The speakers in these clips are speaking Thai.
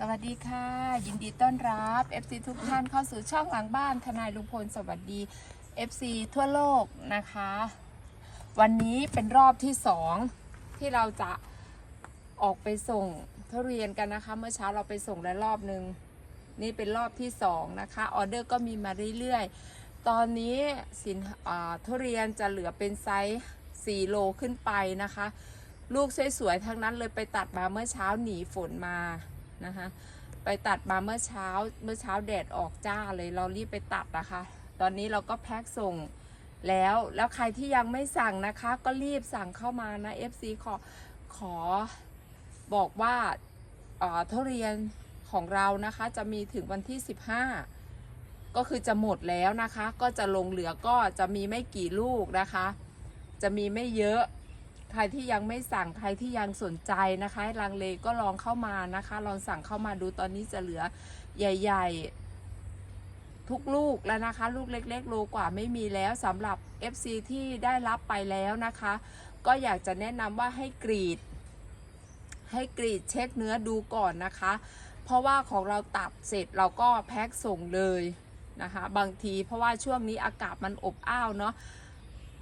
สวัสดีค่ะ ยินดีต้อนรับ FC ทุกท่านเข้าสู่ช่องหลังบ้านทนายลุงพลสวัสดี FC ทั่วโลกนะคะ วันนี้เป็นรอบที่สองที่เราจะออกไปส่งทุเรียนกันนะคะ เมื่อเช้าเราไปส่งแล้วรอบหนึ่งนี่เป็นรอบที่สองนะคะออเดอร์ก็มีมาเรื่อยๆ ตอนนี้สินทุเรียนจะเหลือเป็นไซส์4โลขึ้นไปนะคะ ลูกสวยๆทั้งนั้นเลยไปตัดมาเมื่อเช้าหนีฝนมา นะคะ ไปตัดมาเมื่อเช้าเมื่อเช้าแดดออกจ้าเลยเรารีบไปตัดนะคะ ตอนนี้เราก็แพ็คส่งแล้วแล้วใครที่ยังไม่สั่งนะคะ ก็รีบสั่งเข้ามานะ FC ขอขอบอกว่าทุเรียนของเรานะคะจะมีถึงวันที่ 15 ก็คือจะหมดแล้วนะคะ ก็จะลงเหลือก็จะมีไม่กี่ลูกนะคะ จะมีไม่เยอะ ครที่ยังไม่สั่งใครที่ยังสนใจนะคะลังเลก็ลองเข้ามานะคะ ลองสั่งเข้ามาดูตอนนี้จะเหลือใหญ่ ๆ ทุกลูกแล้วนะคะ ลูกเล็ก ๆ โลกว่าไม่มีแล้วสำหรับ FC ที่ได้รับไปแล้วนะคะ ก็อยากจะแนะนำว่าให้กรีด ให้กรีดเช็คเนื้อดูก่อนนะคะ เพราะว่าของเราตัดเสร็จเราก็แพ็คส่งเลยนะคะ บางทีเพราะว่าช่วงนี้อากาศมันอบอ้าวเนาะ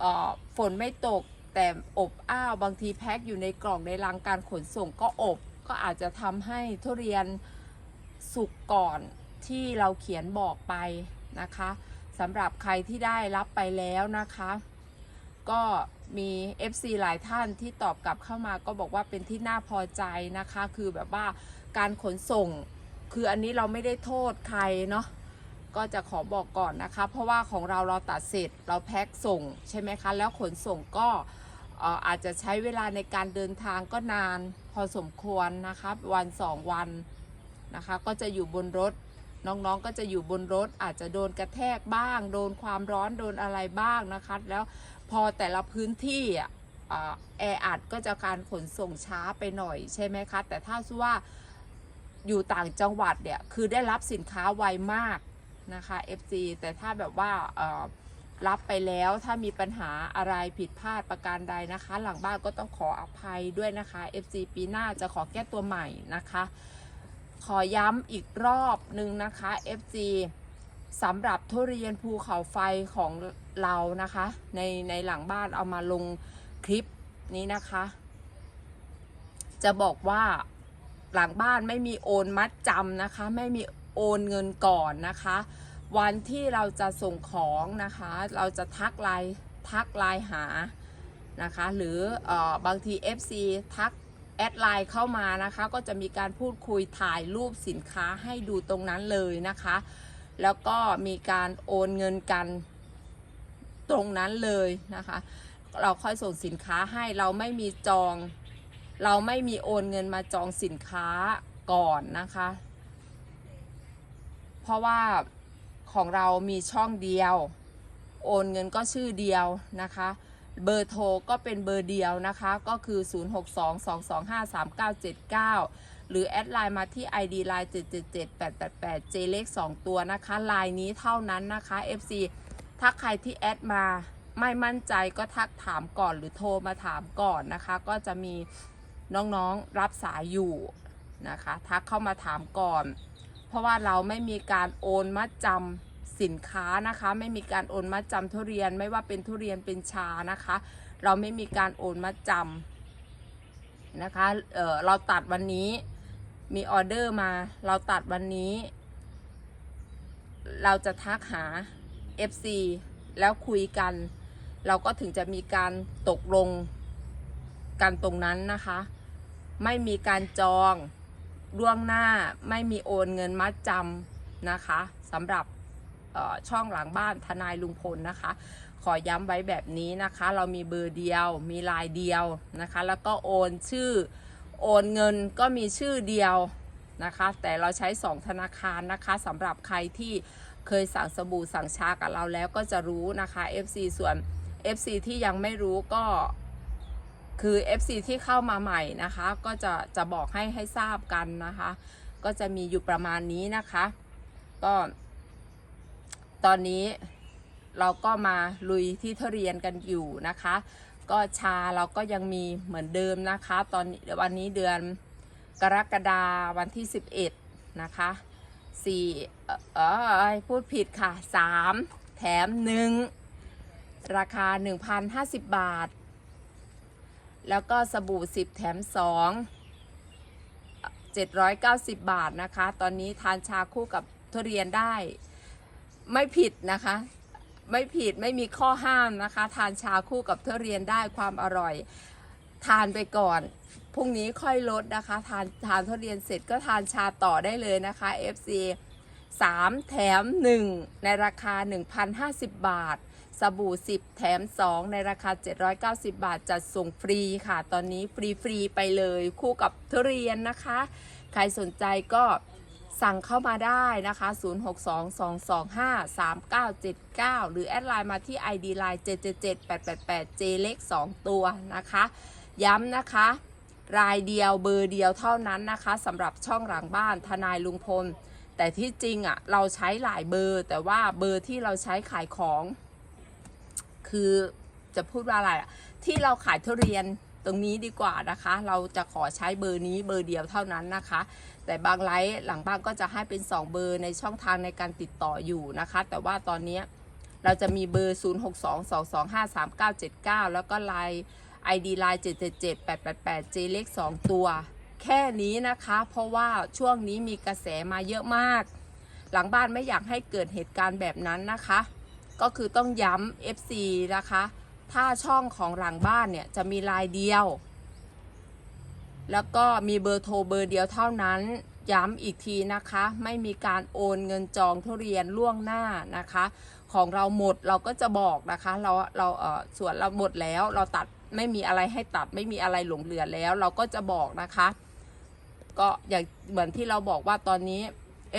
ออฝนไม่ตก แต่อบอ้าวบางทีแพ็คอยู่ในกล่องในรังการขนส่งก็อบ ก็อาจจะทำให้ทุเรียนสุกก่อนที่เราเขียนบอกไปนะคะสำหรับใครที่ได้รับไปแล้วนะคะ ก็มี FC หลายท่านที่ตอบกลับเข้ามาก็บอกว่าเป็นที่น่าพอใจนะคะ คือแบบว่าการขนส่ง คืออันนี้เราไม่ได้โทษใครเนาะก็จะขอบอกก่อนนะคะ เพราะว่าของเราเราตัดเสร็จเราแพ็คส่งใช่ไหมคะ แล้วขนส่งก็ อาจจะใช้เวลาในการเดินทางก็นานพอสมควรนะคะวันสองวันนะคะ ก็จะอยู่บนรถน้องๆก็จะอยู่บนรถอาจจะโดนกระแทกบ้าง โดนความร้อนโดนอะไรบ้างนะคะ แล้วพอแต่ละพื้นที่อะเอ่อแออัดก็จะการขนส่งช้าไปหน่อยใช่ไหมคะ แต่ถ้าว่าอยู่ต่างจังหวัดเนี่ย คือได้รับสินค้าไวมากนะคะ FC แต่ถ้าแบบว่า รับไปแล้วถ้ามีปัญหาอะไรผิดพลาดประการใดนะคะ หลังบ้านก็ต้องขออภัยด้วยนะคะ FC ปีหน้าจะขอแก้ตัวใหม่นะคะ ขอย้ำอีกรอบหนึ่งนะคะ FC สำหรับทุเรียนภูเขาไฟของเรานะคะ ในในหลังบ้านเอามาลงคลิปนี้นะคะ จะบอกว่าหลังบ้านไม่มีโอนมัดจำนะคะ ไม่มีโอนเงินก่อนนะคะ วันที่เราจะส่งของนะคะ เราจะทักไลน์ทักไลน์หานะคะ หรือออบางที FC ทักแอดไลน์เข้ามานะคะ ก็จะมีการพูดคุยถ่ายรูปสินค้าให้ดูตรงนั้นเลยนะคะ แล้วก็มีการโอนเงินกันตรงนั้นเลยนะคะ เราค่อยส่งสินค้าให้เราไม่มีจอง เราไม่มีโอนเงินมาจองสินค้าก่อนนะคะ เพราะว่า ของเรามีช่องเดียว โอนเงินก็ชื่อเดียวนะคะ เบอร์โทรก็เป็นเบอร์เดียวนะคะ ก็คือ 0622253979 หรือ แอดไลน์มาที่ ID line 777888 J เลข2 ตัวนะคะไลน์นี้เท่านั้นนะคะ FC ถ้าใครที่แอดมาไม่มั่นใจก็ทักถามก่อนหรือโทรมาถามก่อนนะคะ ก็จะมีน้องๆรับสายอยู่นะคะ ทักเข้ามาถามก่อน ราะว่าเราไม่มีการโอนมัดจำสินค้านะคะ ไม่มีการโอนมัดจำทุเรียนไม่ว่าเป็นทุเรียนเป็นชานะคะ เราไม่มีการโอนมัดจำนะคะเเราตัดวันนี้มีออเดอร์มา เราตัดวันนี้ เราจะทักหา FC แล้วคุยกัน เราก็ถึงจะมีการตกลงกันตรงนั้นนะคะ ไม่มีการจอง ล่วงหน้าไม่มีโอนเงินมัดจำนะคะสำหรับช่องหลังบ้านทนายลุงพลนะคะ ขอย้ำไว้แบบนี้นะคะ เรามีเบอร์เดียวมีลายเดียวนะคะ แล้วก็โอนชื่อโอนเงินก็มีชื่อเดียวนะคะ แต่เราใช้ 2 ธนาคารนะคะสำหรับใครที่เคยสั่งสบู่สั่งชากับเราแล้วก็จะรู้นะคะ FC ส่วน FC ที่ยังไม่รู้ก็ คือ FC ที่เข้ามาใหม่นะคะ ก็จะจะบอกให้ให้ทราบกันนะคะ ก็จะมีอยู่ประมาณนี้นะคะ ก็ตอนนี้เราก็มาลุยที่ทุเรียนกันอยู่นะคะ ก็ชาเราก็ยังมีเหมือนเดิมนะคะ ตอนวันนี้เดือนกรกฎาวันที่ 11 นะคะสี่เอ่อพูดผิดค่ะสามแถมหนึ่งราคา 1,050 บาท แล้วก็สบู่ 10 แถม 2 790 บาทนะคะ ตอนนี้ทานชาคู่กับทุเรียนได้ ไม่ผิดนะคะ ไม่ผิดไม่มีข้อห้ามนะคะ ทานชาคู่กับทุเรียนได้ความอร่อย ทานไปก่อนพรุ่งนี้ค่อยลดนะคะ ทานทานทุเรียนเสร็จก็ทานชาต่อได้เลยนะคะ FC 3 แถม 1 ในราคา 1,050 บาท สบู่ 10 แถม 2 ในราคา 790 บาท จัดส่งฟรีค่ะ ตอนนี้ฟรีฟรีๆไปเลยคู่กับทุเรียนนะคะ ใครสนใจก็สั่งเข้ามาได้นะคะ 0622253979 หรือแอดไลน์มาที่ ID Line 777888 J เล็ก2ตัวนะคะ ย้ำนะคะ รายเดียวเบอร์เดียวเท่านั้นนะคะสำหรับช่องหลังบ้านทนายลุงพล แต่ที่จริงอะ่ะเราใช้หลายเบอร์ แต่ว่าเบอร์ที่เราใช้ขายของ คือจะพูดว่าอะไรอะที่เราขายทุเรียนตรงนี้ดีกว่านะคะ เราจะขอใช้เบอร์นี้เบอร์เดียวเท่านั้นนะคะ แต่บางไลฟ์หลังบ้านก็จะให้เป็น 2 เบอร์ในช่องทางในการติดต่ออยู่นะคะ แต่ว่าตอนนี้เราจะมีเบอร์ 0622253979 แล้วก็ไลน์ ID ไลน์777888 J เลข2ตัว แค่นี้นะคะ เพราะว่าช่วงนี้มีกระแสมาเยอะมาก หลังบ้านไม่อยากให้เกิดเหตุการณ์แบบนั้นนะคะ ก็คือต้องย้ำ FC นะคะ ถ้าช่องของหลังบ้านเนี่ยจะมีลายเดียว แล้วก็มีเบอร์โทรเบอร์เดียวเท่านั้น ย้ำอีกทีนะคะ ไม่มีการโอนเงินจองทุเรียนล่วงหน้านะคะ ของเราหมดเราก็จะบอกนะคะ เราเราเออส่วนเราหมดแล้วเราตัดไม่มีอะไรให้ตัดไม่มีอะไรหลงเหลือแล้ว เราก็จะบอกนะคะ ก็อย่างเหมือนที่เราบอกว่าตอนนี้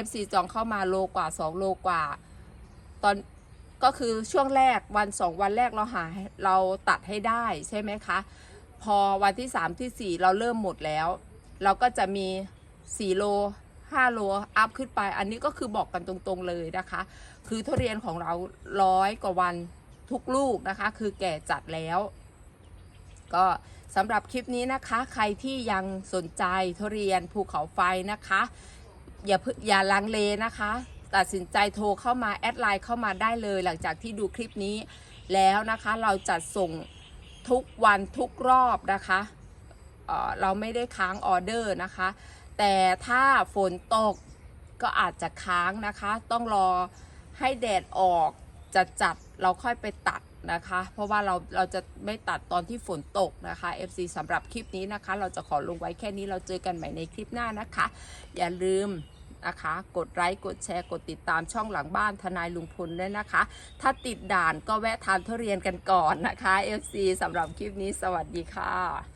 FC จองเข้ามาโลกว่า 2 โลกว่า ตอน ก็คือช่วงแรกวันสองวันแรกเราหาเราตัดให้ได้ใช่ไหมคะ พอวันที่3ที่4เราเริ่มหมดแล้ว เราก็จะมี4โล5โลอัพขึ้นไป อันนี้ก็คือบอกกันตรงๆเลยนะคะ คือทุเรียนของเราร้อยกว่าวันทุกลูกนะคะ คือแก่จัดแล้ว ก็สำหรับคลิปนี้นะคะ ใครที่ยังสนใจทุเรียนภูเขาไฟนะคะ อย่าเพิ่อย่าลังเลนะคะ ตัดสินใจโทรเข้ามาแอดไลน์เข้ามาได้เลย หลังจากที่ดูคลิปนี้แล้วนะคะเราจัดส่งทุกวันทุกรอบนะคะเออเราไม่ได้ค้างออเดอร์นะคะ แต่ถ้าฝนตกก็อาจจะค้างนะคะ ต้องรอให้แดดออกจะจัดเราค่อยไปตัดนะคะ เพราะว่าเราเราจะไม่ตัดตอนที่ฝนตกนะคะ FC สำหรับคลิปนี้นะคะ เราจะขอลงไว้แค่นี้เราเจอกันใหม่ในคลิปหน้านะคะ อย่าลืม นะคะ กดไลค์กดแชร์กดติดตามช่องหลังบ้านทนายลุงพลด้วยนะคะ ถ้าติดด่านก็แวะทานทุเรียนกันก่อนนะคะ FC สำหรับคลิปนี้สวัสดีค่ะ